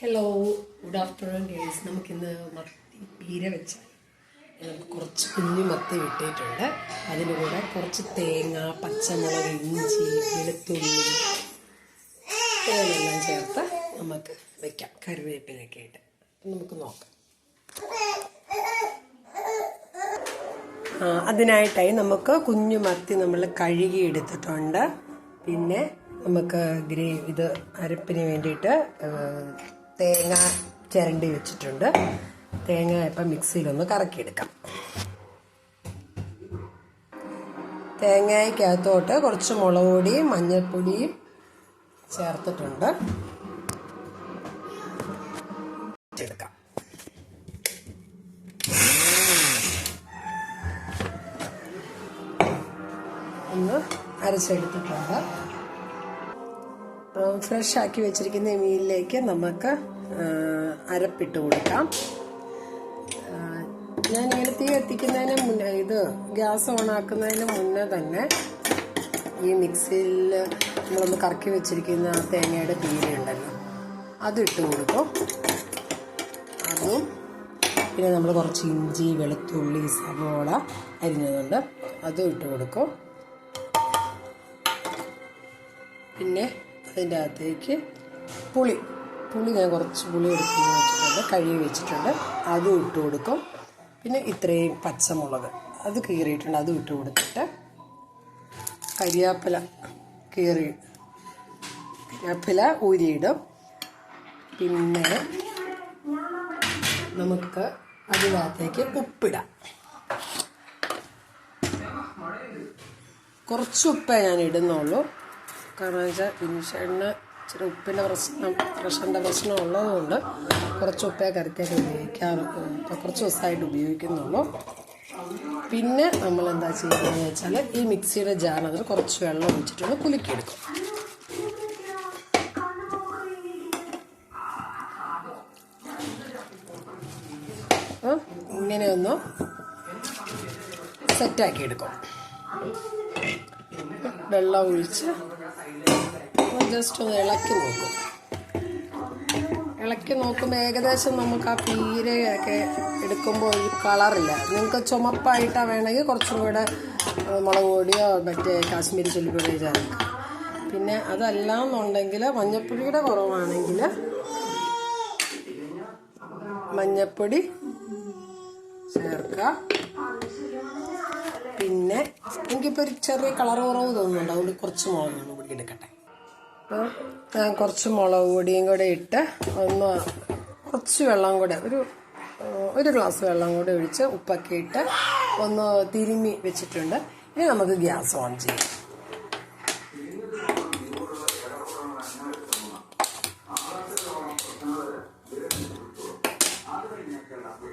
Hello good afternoon girls നമുക്കിന്ന് മത്തി പീര വെച്ച നമുക്ക് കുറച്ച് കുഞ്ഞു മത്തി വിട്ടിട്ടുണ്ട്. അതിന്റെ കൂടെ കുറച്ച് തേങ്ങ പച്ചമുളക് ഇഞ്ചി വെളുത്തുള്ളി ഇതെല്ലാം ചേർത്ത് നമുക്ക് വെക്കാം. കറിവേപ്പിലൊക്കെ ആയിട്ട് നമുക്ക് നോക്കാം. അതിനായിട്ടായി നമുക്ക് കുഞ്ഞു മത്തി നമ്മൾ കഴുകി എടുത്തിട്ടുണ്ട് പിന്നെ നമുക്ക് ഗ്രേ ഇത് അരപ്പിന് വേണ്ടിയിട്ട് തേങ്ങ ചിരണ്ടി വെച്ചിട്ടുണ്ട്. തേങ്ങ ഇപ്പം മിക്സിയിലൊന്ന് കറക്കിയെടുക്കാം. തേങ്ങയ്ക്കകത്തോട്ട് കുറച്ച് മുളക് പൊടിയും മഞ്ഞൾപ്പൊടിയും ചേർത്തിട്ടുണ്ട്. എടുക്കാം ഒന്ന് അരച്ചെടുത്തിട്ടുണ്ട്. ഫ്രഷ് ആക്കി വെച്ചിരിക്കുന്ന മീനിലേക്ക് നമുക്ക് അരപ്പിട്ട് കൊടുക്കാം. ഞാൻ ഇങ്ങനെ തീ എത്തിക്കുന്നതിന് മുന്നേ ഇത് ഗ്യാസ് ഓൺ ആക്കുന്നതിന് മുന്നേ തന്നെ ഈ മിക്സിയിൽ നമ്മളൊന്ന് കറക്കി വെച്ചിരിക്കുന്ന തേങ്ങയുടെ അത് ഇട്ട് കൊടുക്കും. അതും പിന്നെ നമ്മൾ കുറച്ച് ഇഞ്ചി വെളുത്തുള്ളി സവോള അരിഞ്ഞതുണ്ട് അതും ഇട്ട് കൊടുക്കും. പിന്നെ അതിന്റെ അകത്തേക്ക് പുളി പുളി ഞാൻ കുറച്ച് പുളി എടുത്ത് വെച്ചിട്ടുണ്ട് കഴുകി വെച്ചിട്ടുണ്ട്. അതും ഇട്ട് കൊടുക്കും. പിന്നെ ഇത്രയും പച്ചമുളക് അത് കീറിയിട്ടുണ്ട് അതും ഇട്ട് കൊടുത്തിട്ട് കരിയാപ്പില കീറി കരിയാപ്പില ഊരിയിടും. പിന്നെ നമുക്ക് അതിനകത്തേക്ക് ഉപ്പിടാം. കുറച്ച് ഉപ്പേ ഞാൻ ഇടുന്നുള്ളൂ. കാരണം വെച്ചാൽ ബിൻഷേണിന് ഇച്ചിരി ഉപ്പിന്റെ പ്രശ്നം പ്രഷറിന്റെ പ്രശ്നം ഉള്ളതുകൊണ്ട് കുറച്ച് ഉപ്പേ കറിക്കൊക്കെ ഉപയോഗിക്കാറ്. കുറച്ച് ദിവസമായിട്ട് ഉപയോഗിക്കുന്നുള്ളൂ. പിന്നെ നമ്മൾ എന്താ ചെയ്യുന്നതെന്ന് വെച്ചാൽ ഈ മിക്സിയുടെ ജാറിനകത്ത് കുറച്ച് വെള്ളം ഒഴിച്ചിട്ടൊന്ന് കുലുക്കിയെടുക്കും. ഇങ്ങനെ ഒന്ന് സെറ്റാക്കി എടുക്കും വെള്ളം ഒഴിച്ച് ജസ്റ്റ് ഒന്ന് ഇളക്കി നോക്കും. ഇളക്കി നോക്കുമ്പോൾ ഏകദേശം നമുക്ക് ആ പീരയൊക്കെ എടുക്കുമ്പോൾ ഒരു കളറില്ല നിങ്ങൾക്ക് ചുമപ്പായിട്ടാണ് വേണമെങ്കിൽ കുറച്ചും കൂടെ മുളക് പൊടിയോ മറ്റേ കാശ്മീരി ചൊല്ലിപ്പൊടിയോ ചേർക്കാം പിന്നെ അതല്ല എന്നുണ്ടെങ്കിൽ മഞ്ഞപ്പൊടിയുടെ കുറവാണെങ്കിൽ മഞ്ഞപ്പൊടി ചേർക്കുക. പിന്നെ എനിക്കിപ്പോൾ ഒരു ചെറിയ കളർ കുറവ് തോന്നുന്നുണ്ട്. അതുകൊണ്ട് കുറച്ച് മുളക് കൂടി എടുക്കട്ടെ. ഞാൻ കുറച്ച് മുളക് പൊടിയും കൂടെ ഇട്ട് ഒന്ന് കുറച്ച് വെള്ളം കൂടെ ഒരു ഒരു ഗ്ലാസ് വെള്ളം കൂടെ ഒഴിച്ച് ഉപ്പൊക്കെ ഇട്ട് ഒന്ന് തിരുമ്മി വെച്ചിട്ടുണ്ട്. ഇനി നമുക്ക് ഗ്യാസ് ഓൺ ചെയ്യാം.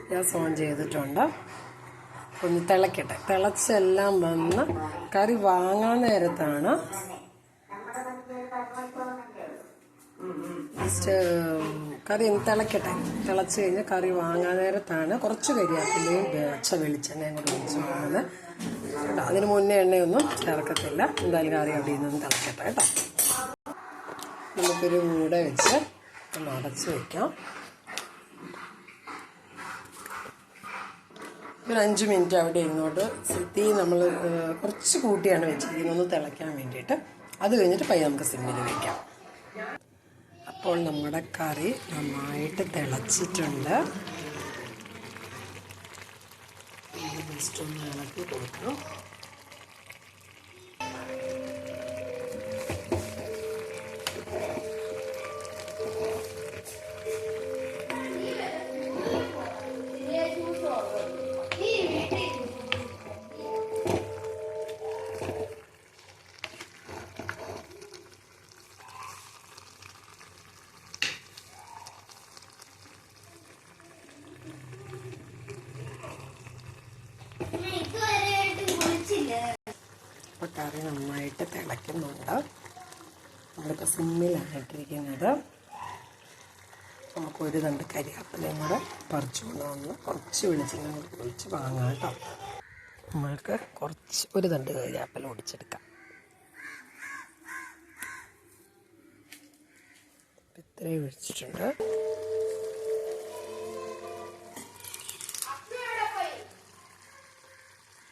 ഗ്യാസ് ഓൺ ചെയ്തിട്ടുണ്ട്. ഒന്ന് തിളക്കട്ടെ. തിളച്ചെല്ലാം വന്ന് കറി വാങ്ങാൻ നേരത്താണ് ജസ്റ്റ് കറി ഒന്ന് തിളക്കട്ടെ. തിളച്ച് കഴിഞ്ഞ് കറി വാങ്ങാൻ നേരത്താണ് കുറച്ച് കരിയാപ്പിലയും പച്ച വെളിച്ചെണ്ണയും കൂടി ഒഴിച്ച് വാങ്ങുന്നത് കേട്ടോ അതിന് മുന്നേ എണ്ണയൊന്നും ചേർക്കത്തില്ല. എന്തായാലും കറി അവിടെ നിന്നും തിളക്കട്ടെ കേട്ടോ. നമുക്കൊരു മൂട വെച്ച് ഒന്ന് അടച്ച് വെക്കാം. ഒരു അഞ്ച് മിനിറ്റ് അവിടെ ഇരുന്നോട്ട് തീ നമ്മൾ കുറച്ച് കൂട്ടിയാണ് വെച്ചിരിക്കുന്നത്. ഒന്ന് തിളയ്ക്കാൻ വേണ്ടിയിട്ട്. അത് കഴിഞ്ഞിട്ട് പയ്യെ നമുക്ക് സിമ്മിൽ വയ്ക്കാം അപ്പോൾ നമ്മുടെ കറി നന്നായിട്ട് തിളച്ചിട്ടുണ്ട്. ജസ്റ്റ് ഒന്ന് ഇളക്കി കൊടുക്കണം കറി നന്നായിട്ട് തിളയ്ക്കുന്നുണ്ട് നമ്മളിപ്പോൾ സിമ്മിലായിട്ടിരിക്കുന്നത് നമുക്കൊരു രണ്ട് കരിയാപ്പിലയും കൂടെ പറിച്ചു കൊണ്ടുവന്ന് കുറച്ച് വെളിച്ചെണ്ണ കൂടി ഒഴിച്ച് വാങ്ങാം കേട്ടോ. നമ്മൾക്ക് കുറച്ച് ഒരു രണ്ട് കരിയാപ്പില ഒടിച്ചെടുക്കാം ഇത്രയും ഒഴിച്ചിട്ടുണ്ട്.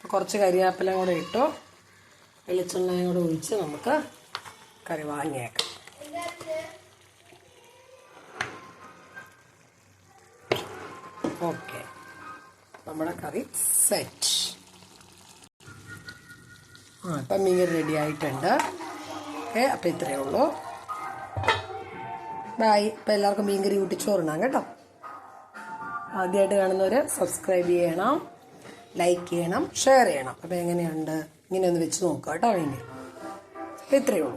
കുറച്ച് കരിയാപ്പില കൂടെ ഇട്ടോ. വെളിച്ചെണ്ണയും കൂടെ ഒഴിച്ച് നമുക്ക് കറി വാങ്ങിയേക്കാം. ഓക്കെ. നമ്മുടെ കറി സെറ്റ്. ആ ഇപ്പം മീൻ റെഡി ആയിട്ടുണ്ട്. ഓക്കെ അപ്പം ഇത്രയേ ഉള്ളൂ. ബായ്. ഇപ്പം എല്ലാവർക്കും മീൻ കറി കൂട്ടി. ചോറിനാം കേട്ടോ ആദ്യമായിട്ട് കാണുന്നവർ സബ്സ്ക്രൈബ് ചെയ്യണം ലൈക്ക് ചെയ്യണം ഷെയർ ചെയ്യണം. അപ്പം എങ്ങനെയുണ്ട്? ഇങ്ങനെ ഒന്ന് വെച്ച് നോക്കുക കേട്ടോ അതിന് ഇത്രയേ ഉള്ളൂ.